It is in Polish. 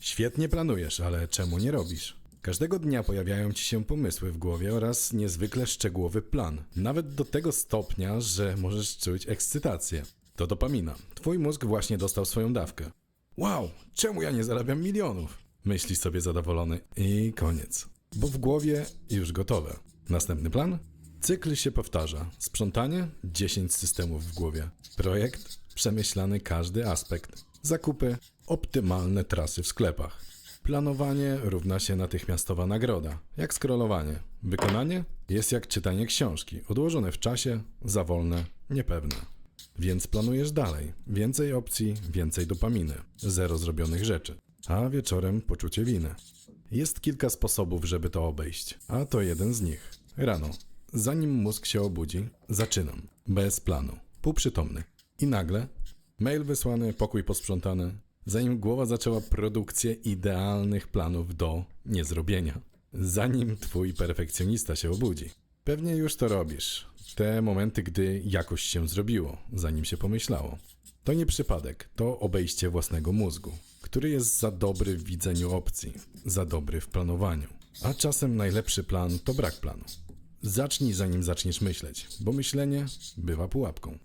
Świetnie planujesz, ale czemu nie robisz? Każdego dnia pojawiają ci się pomysły w głowie oraz niezwykle szczegółowy plan. Nawet do tego stopnia, że możesz czuć ekscytację. To dopamina. Twój mózg właśnie dostał swoją dawkę. Wow, czemu ja nie zarabiam milionów? Myśli sobie zadowolony i koniec. Bo w głowie już gotowe. Następny plan? Cykl się powtarza. Sprzątanie 10 systemów w głowie. Projekt przemyślany każdy aspekt. Zakupy optymalne trasy w sklepach. Planowanie równa się natychmiastowa nagroda, jak scrollowanie. Wykonanie jest jak czytanie książki, odłożone w czasie, za wolne, niepewne. Więc planujesz dalej. Więcej opcji, więcej dopaminy. Zero zrobionych rzeczy. A wieczorem poczucie winy. Jest kilka sposobów, żeby to obejść, a to jeden z nich. Rano, zanim mózg się obudzi, zaczynam. Bez planu. Półprzytomny. I nagle mail wysłany, pokój posprzątany. Zanim głowa zaczęła produkcję idealnych planów do niezrobienia. Zanim twój perfekcjonista się obudzi. Pewnie już to robisz. Te momenty, gdy jakoś się zrobiło, zanim się pomyślało. To nie przypadek, to obejście własnego mózgu, który jest za dobry w widzeniu opcji, za dobry w planowaniu. A czasem najlepszy plan to brak planu. Zacznij zanim zaczniesz myśleć, bo myślenie bywa pułapką.